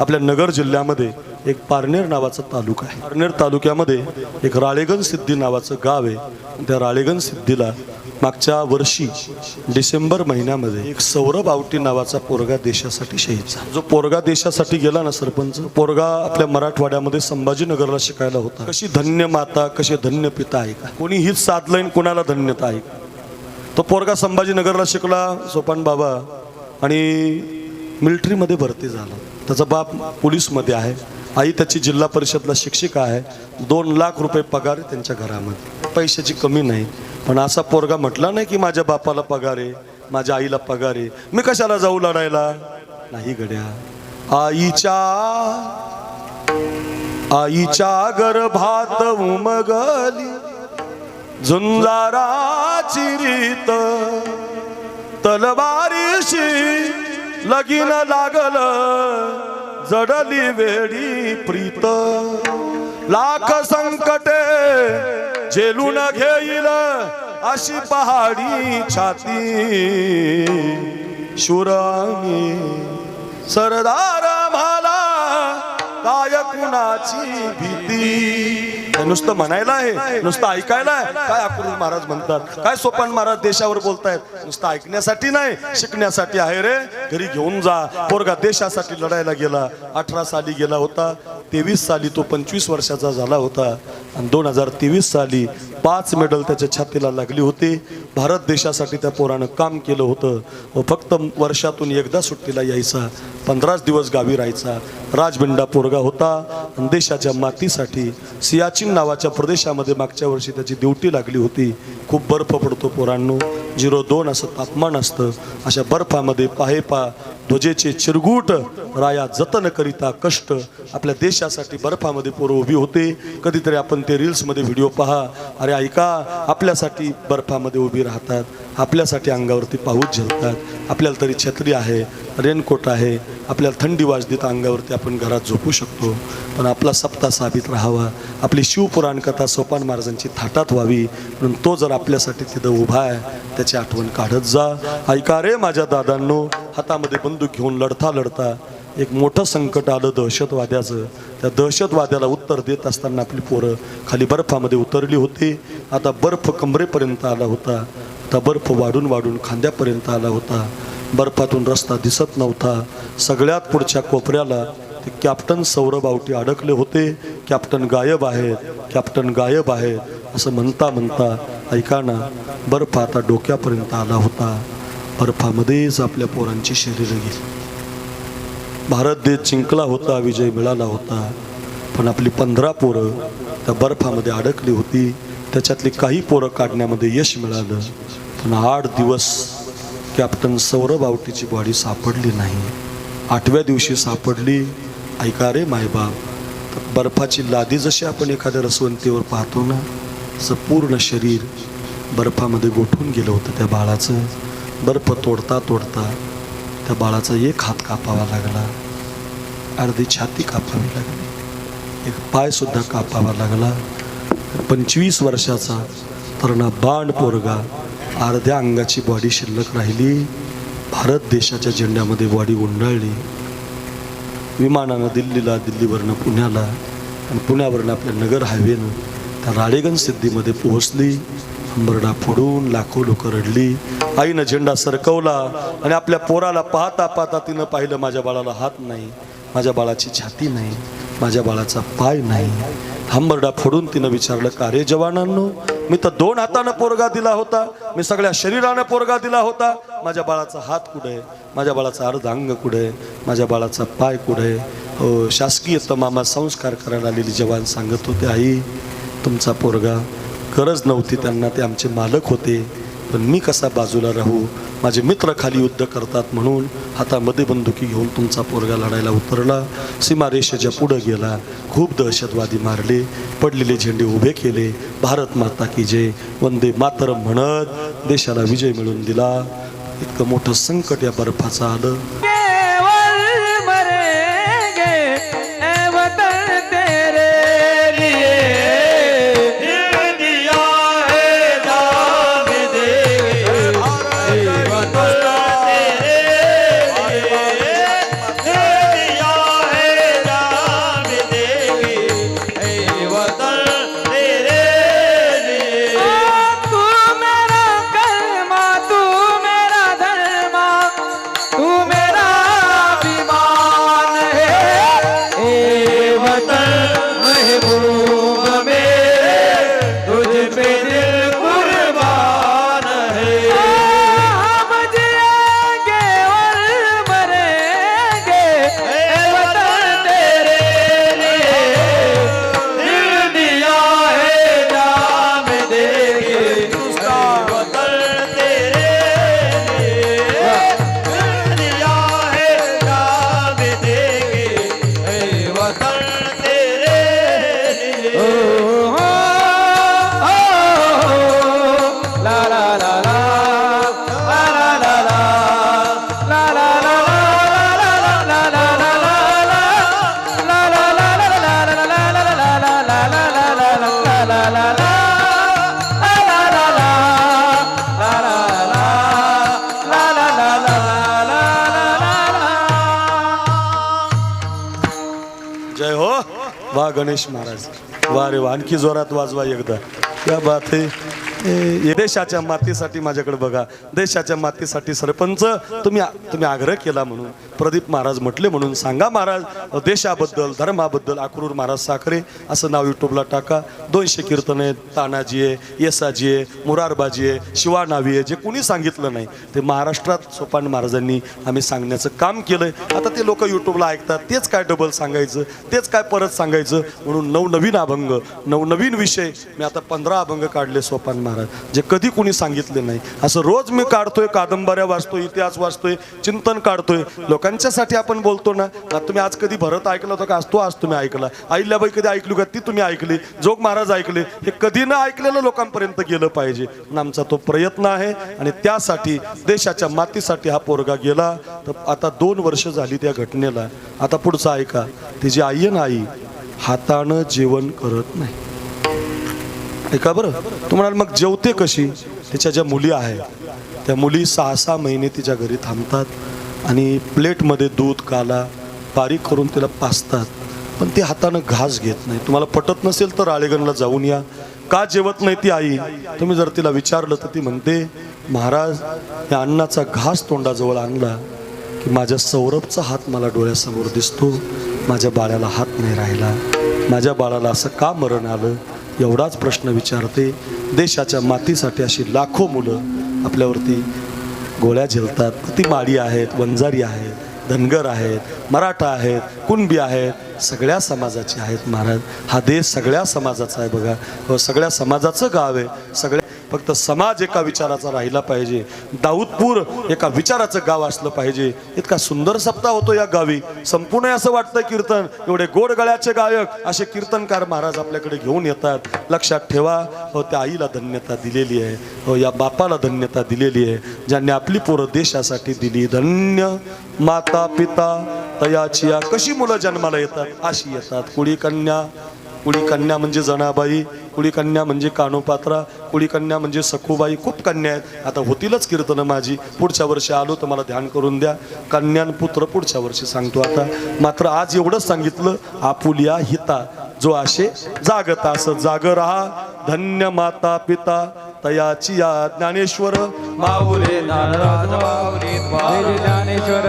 आपल्या नगर जिल्ह्यामध्ये एक पारनेर नावाचा तालुका आहे. पारनेर तालुक्यामध्ये एक राळेगण सिद्धी नावाचं गाव आहे. त्या राळेगण सिद्धीला मागच्या वर्षी डिसेंबर महिन्यामध्ये एक सौरभ आवटी नावाचा पोरगा देशासाठी शहीद झाला. जो पोरगा देशासाठी गेला ना सरपंच पोरगा आपल्या मराठवाड्यामध्ये संभाजीनगरला शिकायला होता. कशी धन्य माता कशी धन्य पिता आहे का? कोणी हीच साधलं कोणाला धन्यता आहे तो पोरगा संभाजीनगरला शिकला सोपान बाबा आणि मिलिटरीमध्ये भरती झाला. त्याचा बाप पोलीसमध्ये आहे. आई त्याची जिल्हा परिषदला शिक्षिका आहे. दोन लाख रुपये पगार आहे त्यांच्या घरामध्ये. पैशाची कमी नाही. पण असा पोरगा म्हटला नाही की माझ्या बापाला पगार आहे माझ्या आईला पगार आहे. मी कशाला जाऊ लढायला? नाही गड्या. आईच्या आईच्या गर्भात उमगली झुंजाराची रीत तलवारीशी लगीन लागल जडली वेडी प्रीत. लाख संकटे झेलून घेईल अशी पहाडी छाती. शुरामी सरदार काय कुणाची भीती? नुसतं म्हणायला आहे? नुसतं ऐकायला आहे? काय अक्रूर महाराज म्हणतात? काय सोपान महाराज देशावर बोलतायत? नुसतं ऐकण्यासाठी नाही शिकण्यासाठी आहे रे. घरी घेऊन जा. पोरगा देशासाठी लढायला गेला. अठरा साली गेला होता. तेवीस साली तो पंचवीस वर्षाचा झाला होता. आणि दोन हजार तेवीस साली पाच मेडल त्याच्या छातीला लागली होती. भारत देशासाठी त्या पोरानं काम केलं होतं. व फक्त वर्षातून एकदा सुट्टीला यायचा. पंधराच दिवस गावी राहायचा. राजबिंडा पोरगा होता. देशाच्या मातीसाठी सियाचिन नावाच्या प्रदेशामध्ये मागच्या वर्षी त्याची ड्युटी लागली होती. खूप बर्फ पडतो पोरांनो. झिरो दोन असं तापमान असतं. अशा बर्फामध्ये पाहेपा ध्वजेचे चिरगूट राया जतन करिता कष्ट आपल्या देशासाठी बर्फामध्ये पोरं उभी होते. कधीतरी आपण ते रील्समध्ये व्हिडिओ पहा. अरे ऐका आपल्यासाठी बर्फामध्ये उभी राहतात. आपल्यासाठी अंगावरती पाऊस झेलतात. आपल्याला तरी छत्री आहे रेनकोट आहे आपल्याला थंडी वाजली तर अंगावरती आपण घरात झोपू शकतो. पण आपला सप्ताह साबित राहावा. आपली शिवपुराण कथा सोपान महाराजांची थाटात व्हावी. म्हणून तो जर आपल्यासाठी तिथं उभा आहे त्याची आठवण काढत जा. ऐका रे माझ्या दादांनो हातामध्ये बंदूक घेऊन लढता लढता एक मोठं संकट आलं दहशतवाद्याचं. त्या दहशतवाद्याला उत्तर देत असताना आपली पोरं खाली बर्फामध्ये उतरली होती. आता बर्फ कमरेपर्यंत आला होता. आता बर्फ वाढून वाढून खांद्यापर्यंत आला होता. बर्फातून रस्ता दिसत नव्हता. सगळ्यात पुढच्या कोपऱ्याला ते कॅप्टन सौरभ आवटी अडकले होते. कॅप्टन गायब आहेत कॅप्टन गायब आहेत असं म्हणता म्हणता ऐकाना बर्फ आता डोक्यापर्यंत आला होता. बर्फामध्येच आपल्या पोरांची शरीर गेली. भारत देश जिंकला होता विजय मिळाला होता. पण आपली पंधरा पोरं त्या बर्फामध्ये अडकली होती. त्याच्यातली काही पोरं काढण्यामध्ये यश मिळालं. पण आठ दिवस कॅप्टन सौरभ आवटीची बॉडी सापडली नाही. आठव्या दिवशी सापडली. ऐका रे मायबाप तर बर्फाची लादी जशी आपण एखाद्या रसवंतीवर पाहतो ना असं पूर्ण शरीर बर्फामध्ये गोठून गेलं होतं त्या बाळाचं. बर्फ तोडता तोडता त्या बाळाचा एक हात कापावा लागला. अर्धी छाती कापावी लागली. एक पायसुद्धा कापावा लागला. पंचवीस वर्षाचा तरुणा बाण पोरगा अर्ध्या अंगाची बॉडी शिल्लक राहिली. भारत देशाच्या झेंड्यामध्ये बॉडी गुंडाळली. विमानानं दिल्लीला दिल्लीवरनं पुण्याला आणि पुण्यावरनं आपल्या नगर हायवेनं त्या राळेगण सिद्धीमध्ये पोहोचली. अंबरडा फोडून लाखो लोक रडली. आईनं झेंडा सरकवला आणि आपल्या पोराला पाहता पाहता तिनं पाहिलं माझ्या बाळाला हात नाही माझ्या बाळाची छाती नाही माझ्या बाळाचा पाय नाही. हंबरडा फोडून तिनं विचारलं का रे जवानांनो? मी तर दोन हातानं पोरगा दिला होता. मी सगळ्या शरीरानं पोरगा दिला होता. माझ्या बाळाचा हात कुठे? आहे माझ्या बाळाचा अर्ध अंग कुठे? आहे माझ्या बाळाचा पाय कुठे? हो शासकीय तमामा संस्कार करायला आलेली जवान सांगत होते आई तुमचा पोरगा गरज नव्हती त्यांना. ते आमचे मालक होते. पण मी कसा बाजूला राहू? माझे मित्र खाली युद्ध करतात म्हणून हातामध्ये बंदुकी घेऊन तुमचा पोरगा लढायला उतरला. सीमारेषेच्या पुढं गेला. खूप दहशतवादी मारले. पडलेले झेंडे उभे केले. भारत माता की जय. वंदे मातरम म्हणत देशाला विजय मिळवून दिला. इतकं मोठं संकट या बर्फाचं आलं. वा गणेश महाराज. वा रे वा. आणखी जोरात वाजवा एकदा. त्या बात आहे. देशाच्या मातीसाठी माझ्याकडे बघा. देशाच्या मातीसाठी सरपंच तुम्ही तुम्ही आग्रह केला म्हणून प्रदीप महाराज म्हटले म्हणून सांगा महाराज देशाबद्दल धर्माबद्दल अक्रूर महाराज साखरे असं नाव युट्यूबला टाका. दोनशे कीर्तन आहेत तानाजी आहे येसाजी आहे मुरारबाजी आहे शिवानावी आहे जे कुणी सांगितलं नाही ते महाराष्ट्रात सोपान महाराजांनी आम्ही सांगण्याचं काम केलं आता ते लोक युट्यूबला ऐकतात तेच काय डबल सांगायचं तेच काय परत सांगायचं म्हणून नवनवीन अभंग नवनवीन विषय मी आता पंधरा अभंग काढले सोपान महाराज. जे कधी कुणी सांगितले नाही. असं रोज मी काढतोय कादंबऱ्या वाचतोय इतिहास वाचतोय चिंतन काढतोय. लोकांच्यासाठी आपण बोलतो ना आता तुम्ही आज कधी भरत ऐकलं होतं का? आज तो आज तुम्ही ऐकला. आईल्याबाई कधी ऐकली का? ती तुम्ही ऐकली. जोग महाराज ऐकले. हे कधी न ऐकलेलं लोकांपर्यंत गेलं पाहिजे. आमचा तो प्रयत्न आहे आणि त्यासाठी देशाच्या मातीसाठी हा पोरगा गेला. तर आता दोन वर्ष झाली त्या घटनेला. आता पुढचं ऐका. तिची आई आहे ना आई हातानं जेवण करत नाही. ऐका बरं? तुम्हाला मग जेवते कशी? तिच्या ज्या मुली आहेत त्या मुली सहा सहा महिने तिच्या घरी थांबतात आणि प्लेटमध्ये दूध काला बारीक करून तिला पाचतात पण ती हातानं घास घेत नाही. तुम्हाला पटत नसेल तर राळेगणला जाऊन या. का जेवत नाही ती आई? तुम्ही जर तिला विचारलं तर ती म्हणते महाराज या अन्नाचा घास तोंडाजवळ आणला की माझ्या सौरभचा हात मला डोळ्यासमोर दिसतो. माझ्या बाळाला हात नाही राहिला. माझ्या बाळाला असं का मरण आलं? एवढाच प्रश्न विचारते देशाच्या मातीसाठी अशी लाखो मुलं आपल्यावरती गोळ्या झेलतात. ती माडी आहेत वंजारी आहेत धनगर आहेत मराठा आहेत कुणबी आहेत सगळ्या समाजाचे आहेत महाराज. हा देश सगळ्या समाजाचा आहे बघा. हो, सगळ्या समाजाचं गाव आहे सगळ्या फक्त समाज एका विचाराचा राहिला पाहिजे. दाऊदपूर एका विचाराचं गाव असलं पाहिजे. इतका सुंदर सप्ताह होतो या गावी. संपूर्ण असं वाटतं कीर्तन. एवढे गोड गळ्याचे गायक असे कीर्तनकार महाराज आपल्याकडे घेऊन येतात. लक्षात ठेवा हो त्या आईला धन्यता दिलेली आहे. हो या बापाला धन्यता दिलेली आहे. ज्यांनी आपली पोरं देशासाठी दिली. धन्य माता पिता तयाची कशी मुलं जन्माला येतात? अशी येतात. कुडी कन्या कुडी कन्या म्हणजे जनाबाई. कुळी कन्या म्हणजे कानोपात्रा कुळी कन्या म्हणजे सखूबाई खूप कन्या आहेत. आता होतीलच कीर्तनं माझी. पुढच्या वर्षी आलो तर मला ध्यान करून द्या. कन्यान पुत्र पुढच्या वर्षी सांगतो आता. मात्र आज एवढंच सांगितलं आपुलिया हिता. जो असे जागता असं जाग राहा. धन्य माता पिता तयाची या ज्ञानेश्वर. माऊले ज्ञानेश्वर